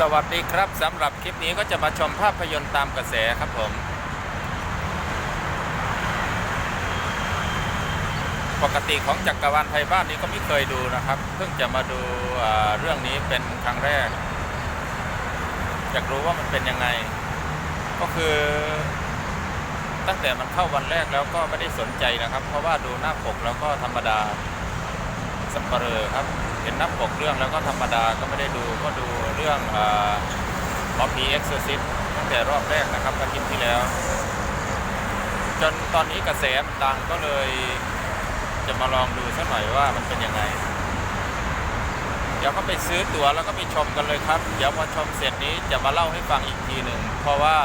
สวัสดีครับสำหรับคลิปนี้ก็จะมาชมภาพยนตร์ตามกระแสครับผม ปกติของจักรวาลไทยบ้านนี้ก็ไม่เคยดูนะครับ เพิ่งจะมาดูเรื่องนี้เป็นครั้งแรกอยากรู้ว่ามันเป็นยังไง ก็คือตั้งแต่มันเข้าวันแรกแล้วก็ไม่ได้สนใจนะครับ เพราะว่าดูหน้าปกแล้วก็ธรรมดา สัปเหร่อครับเห็นน้าปกเรื่องแล้วก็ธรรมดาก็ไม่ได้ดูก็ดูเรื่องหมอผีเอ็กซ์ซิสตั้งแต่รอบแรกนะครับอาทิตย์ที่แล้ว จนตอนนี้กระแสมดังก็เลยจะมาลองดูสักหน่อยว่ามันเป็นยังไง เดี๋ยวก็ไปซื้อตั๋วแล้วก็ไปชมกันเลยครับ เดี๋ยวพอชมเสร็จนี้จะมาเล่าให้ฟังอีกทีหนึ่งเพราะว่า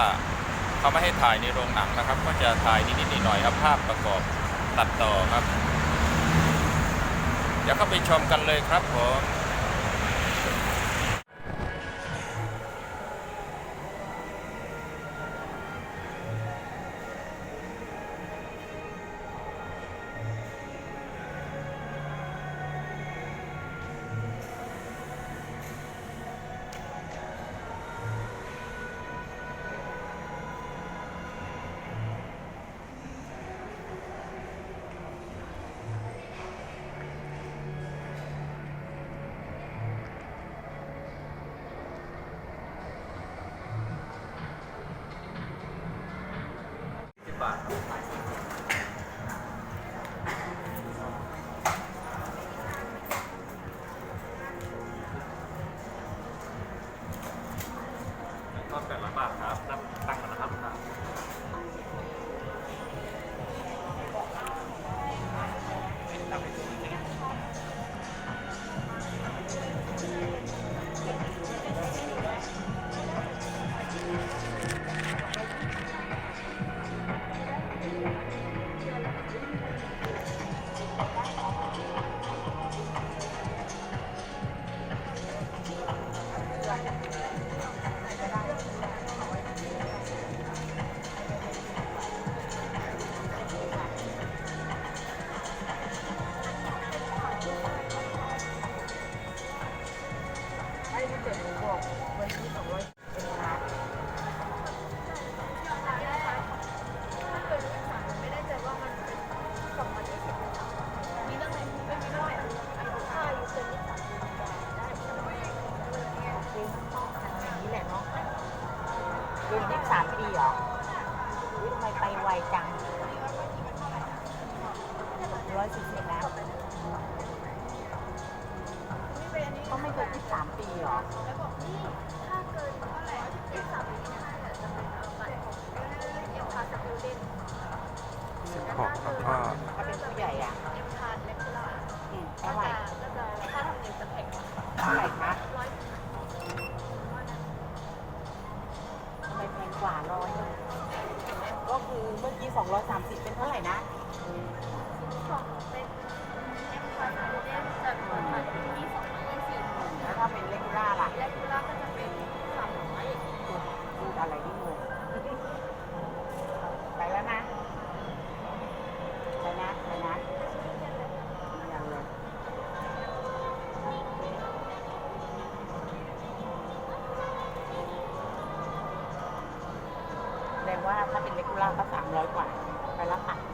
เขาไม่ให้ถ่ายในโรงหนังนะครับ ก็จะถ่ายนิดๆหน่อยๆเอาภาพประกอบตัดต่อครับ เดี๋ยวก็ไปชมกันเลยครับผม สิ ก็ไม่เกินยี่สิบสามปีเหรอสิบหกแล้วก็ถ้าเป็นผู้ใหญ่อะอืมเท่าไหร่เท่าไหร่คะทำไมแพงกว่าร้อยอะก็คือเมื่อกี้สองร้อยสามสิบเป็นเท่าไหร่นะ ดงว่าถ้าเป็นเลกูล่าก็สามร้อยกว่าไปแล้วค่ะ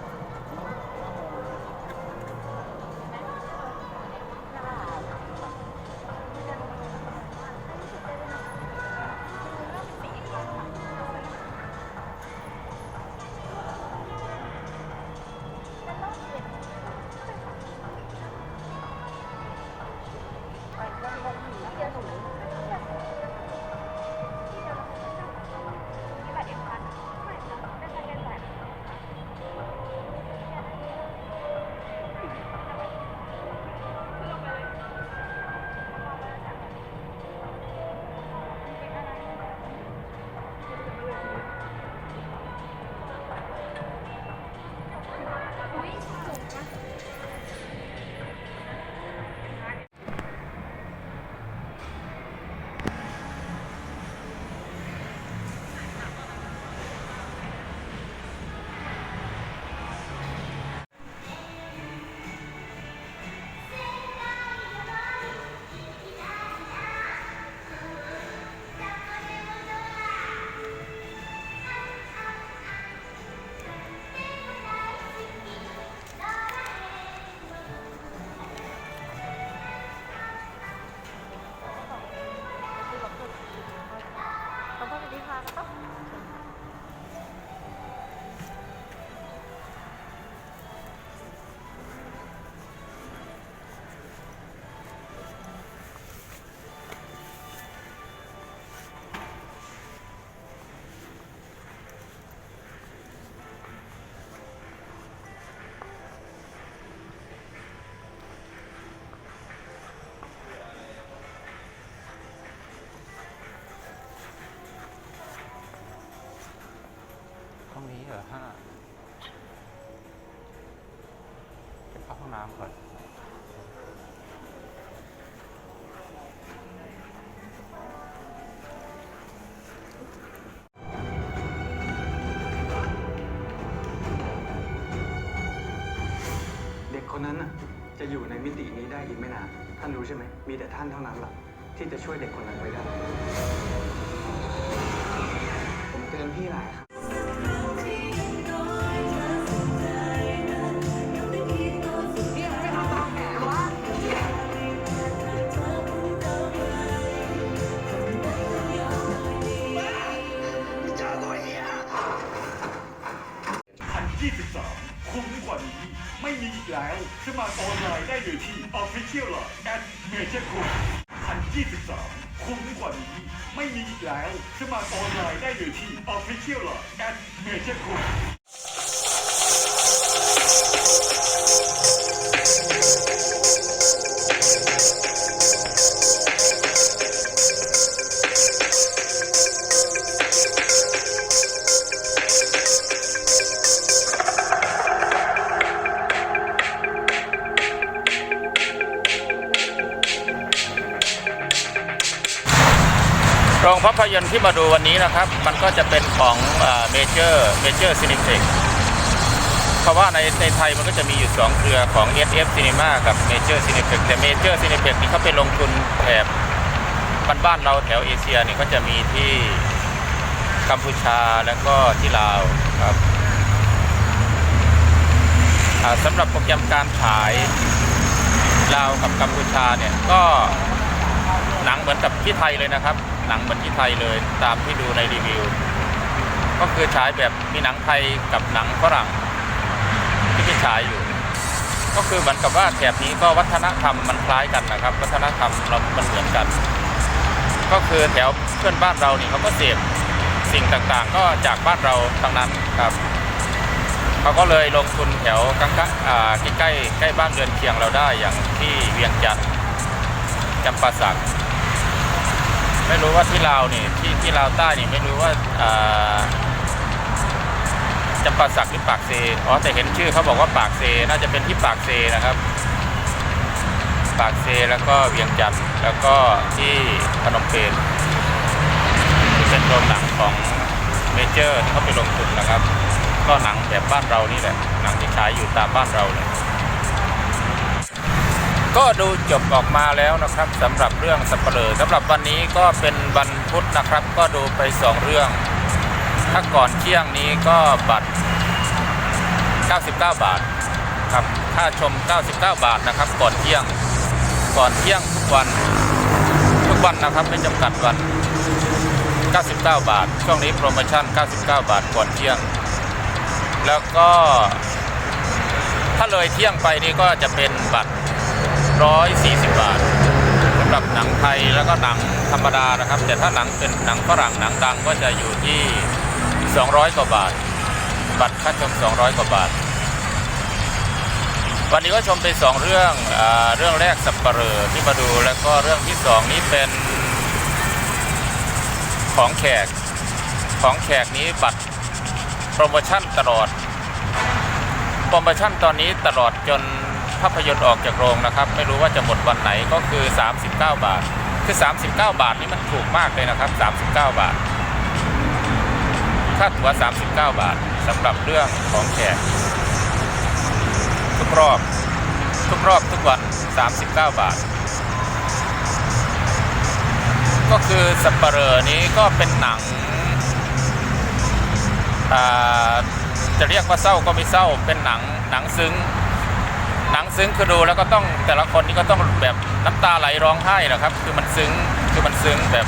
ห้าไปเข้าห้องน้ำก่อนเด็กคนนั้นน่ะจะอยู่ในมิตินี้ได้อีกไม่นาน ท่านรู้ใช่ไหม มีแต่ท่านเท่านั้นละที่จะช่วยเด็กคนนั้นไว้ได้ ผมเตือนพี่หลายครั้ง แล้ว สมัครออนไลน์ได้อยู่ที่ Official แอดเมเจอร์คุณ โรงภาพยนตร์ที่มาดูวันนี้นะครับ มันก็จะเป็นของเมเจอร์เมเจอร์ซินิเพ็กเพราะว่าในในไทยมันก็จะมีอยู่ 2 เครือของ SF Cinema กับ Major Cineplex แต่ Major Cineplex นี่เขาไปลงทุนแถบบ้านๆเราแถวเอเชียนี่ก็จะมีที่กัมพูชาแล้วก็ที่ลาวครับสำหรับโปรแกรมการฉายลาวกับกัมพูชาเนี่ยก็ หนังเหมือนกับที่ไทยเลยนะครับ หนังเหมือนที่ไทยเลยตามที่ดูในรีวิว ก็คือฉายแบบมีหนังไทยกับหนังฝรั่งที่ไปฉายอยู่ ก็คือเหมือนกับว่าแถบนี้ก็วัฒนธรรมมันคล้ายกันนะครับ วัฒนธรรมเรามันเหมือนกัน ก็คือแถวเพื่อนบ้านเรานี่เขาก็เสพสิ่งต่างๆ ก็จากบ้านเราทั้งนั้นครับเขาก็เลยลงทุนแถวกลางๆอ่าใกล้ใกล้บ้านเรือนเคียงเราได้อย่างที่เวียงจันทร์จำปาสัก ไม่รู้ว่าที่ลาวนี่ที่ที่ลาวใต้นี่ไม่รู้ว่าจำปาสักหรือปากเซอ๋อแต่เห็นชื่อเขาบอกว่าปากเซน่าจะเป็นที่ปากเซนะครับ ปากเซแล้วก็เวียงจันทร์แล้วก็ที่พนมเปญเป็นโรงหนังของเมเจอร์ที่เขาไปลงทุนนะครับ ก็หนังแบบบ้านเรานี่แหละหนังที่ฉายอยู่ตามบ้านเราเลย ก็ดูจบออกมาแล้วนะครับสำหรับเรื่องสัปเหร่อสำหรับวันนี้ก็เป็นวันพุธนะครับ ก็ดูไป 2 เรื่อง ถ้าก่อนเที่ยงนี้ก็บัตร 99 บาทครับค่าชม 99 บาทนะครับ ก่อนเที่ยงก่อนเที่ยงทุกวันทุกวันนะครับไม่จำกัดวัน 99 บาท ช่วงนี้โปรโมชั่น 99 บาทก่อนเที่ยง แล้วก็ ถ้าเลยเที่ยงไปนี่ก็จะเป็นบัตร 140 บาทสำหรับหนังไทยแล้วก็หนังธรรมดานะครับ แต่ถ้าหนังเป็นหนังฝรั่งหนังดังก็จะอยู่ที่ 200 กว่าบาท บัตรค่าชม 200 กว่าบาท วันนี้ก็ชมไป 2 เรื่องอเรื่องแรกสับปะเหร่อที่มาดูแล้วก็เรื่องที่ 2 นี้เป็นของแขกของแขกนี้บัตรโปรโมชั่นตลอด โปรโมชั่นตอนนี้ตลอดจน ภาพยนตร์ออกจากโรงนะครับ ไม่รู้ว่าจะหมดวันไหนก็คือ 39 บาท คือ 39 บาทนี่มันถูกมากเลยนะครับ 39 บาท ค่าตั๋ว 39 บาทสำหรับเรื่องของแขกทุกรอบ ทุกรอบทุกวัน 39 บาท ก็คือสัปเหร่อนี้ก็เป็นหนังจะเรียกว่าเศร้าก็ไม่เศร้าเป็นหนังหนังซึ้ง ซึ้งคือดูแล้วก็ต้องแต่ละคนนี่ก็ต้องแบบน้ำตาไหลร้องไห้นะครับ คือมันซึ้งคือมันซึ้งแบบ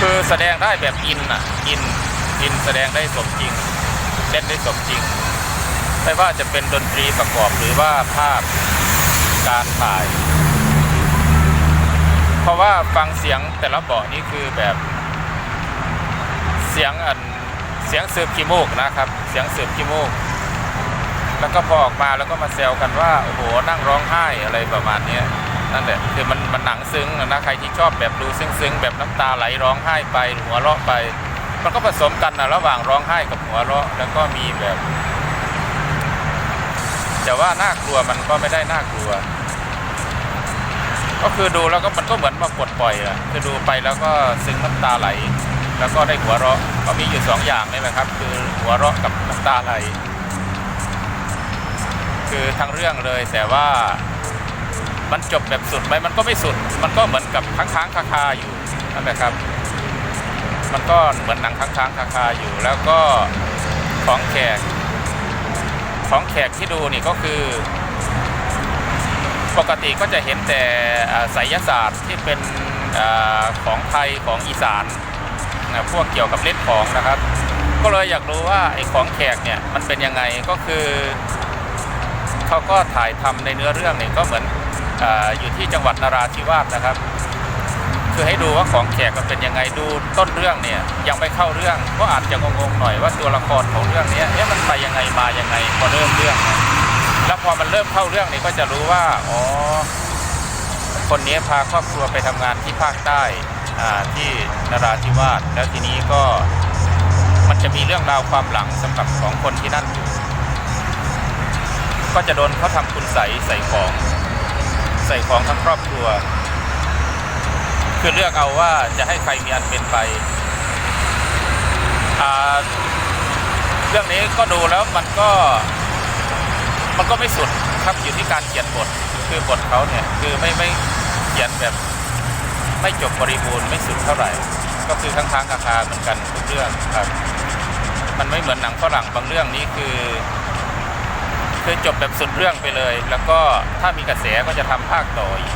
คือแสดงได้แบบอินอะอินอินแสดงได้สมจริงเล่นได้สมจริง ไม่ว่าจะเป็นดนตรีประกอบหรือว่าภาพการถ่าย เพราะว่าฟังเสียงแต่ละเบาะนี่คือแบบเสียงอันเสียงสืบขี้มูกนะครับ เสียงสืบขี้มูก แล้วก็พอออกมาแล้วก็มาแซวกันว่าโอ้โหนั่งร้องไห้อะไรประมาณนี้นั่นแหละคือมันมันหนังซึ้งนะใครที่ชอบแบบดูซึ้งๆแบบน้ำตาไหลร้องไห้ไปหัวเราะไป มันก็ผสมกันนะระหว่างร้องไห้กับหัวเราะแล้วก็มีแบบแต่ว่าน่ากลัวมันก็ไม่ได้น่ากลัว ก็คือดูแล้วก็มันก็เหมือนมาปลดปล่อยอะคือดูไปแล้วก็ซึ้งน้ำตาไหล แล้วก็ได้หัวเราะก็มีอยู่สองอย่างนี่แหละครับ คือหัวเราะกับน้ำตาไหล คือทั้งเรื่องเลย แต่ว่ามันจบแบบสุดไหมมันก็ไม่สุด มันก็เหมือนกับค้างๆคาๆอยู่นั่นแหละครับ มันก็เหมือนหนังค้างๆคาๆอยู่ แล้วก็ของแขก ของแขกที่ดูนี่ก็คือ ปกติก็จะเห็นแต่ไสยศาสตร์ที่เป็นอของไทยของอีสานนะพวกเกี่ยวกับเล่นของนะครับ ก็เลยอยากรู้ว่าไอ้ของแขกเนี่ยมันเป็นยังไงก็คือ เขาก็ถ่ายทำในเนื้อเรื่องนี่ก็เหมือนออยู่ที่จังหวัดนราธิวาสนะครับ คือให้ดูว่าของแขกมันเป็นยังไงดูต้นเรื่องเนี่ยยังไม่เข้าเรื่องก็อาจจะงงๆหน่อยว่าตัวละครของเรื่องนี้ยเอ๊ะมันไปยังไงมายังไงพอเริ่มเรื่อง แล้วพอมันเริ่มเข้าเรื่องนี่ก็จะรู้ว่าอ๋อคนนี้พาครอบครัวไปทำงานที่ภาคใต้ที่นราธิวาสแล้วทีนี้ก็มันจะมีเรื่องราวความหลังสำหรับของคนที่นั่นอยู่ ก็จะโดนเขาทำคุณใสยใส่ของ ใส่ของทั้งครอบครัว คือเลือกเอาว่าจะให้ใครมีอันเป็นไปอ่าเรื่องนี้ก็ดูแล้วมันก็ มันก็ไม่สุดครับอยู่ที่การเขียนบทคือบทเขาเนี่ยคือไม่ไม่เขียนแบบ ไม่จบบริบูรณ์ไม่สุดเท่าไหร่ ก็คือค้างๆคาเหมือนกันทุกเรื่องครับ มันไม่เหมือนหนังฝรั่งบางเรื่องนี้คือ คือจบแบบสุดเรื่องไปเลย แล้วก็ถ้ามีกระแสก็จะทำภาคต่ออีก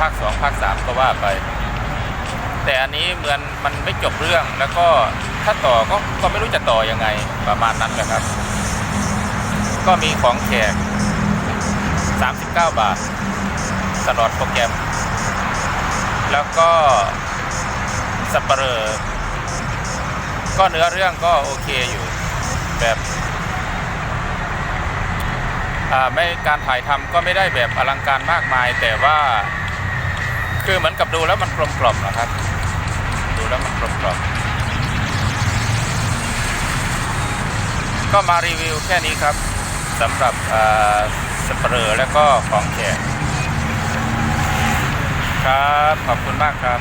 ภาคสองภาคสามก็ว่าไป แต่อันนี้เหมือนมันไม่จบเรื่องแล้วก็ถ้าต่อก็ก็ไม่รู้จะต่อยังไงประมาณนั้นแหละครับ ก็มีของแขก 39 บาทตลอดโปรแกรม แล้วก็สับเปลอก็เนื้อเรื่องก็โอเคอยู่แบบ ไม่การถ่ายทำก็ไม่ได้แบบอลังการมากมาย แต่ว่า คือเหมือนกับดูแล้วมันกลมกล่อมนะครับ ดูแล้วมันกลมกล่อมก็มารีวิวแค่นี้ครับสำหรับสเปรอแล้วก็ของแขกครับ ขอบคุณมากครับ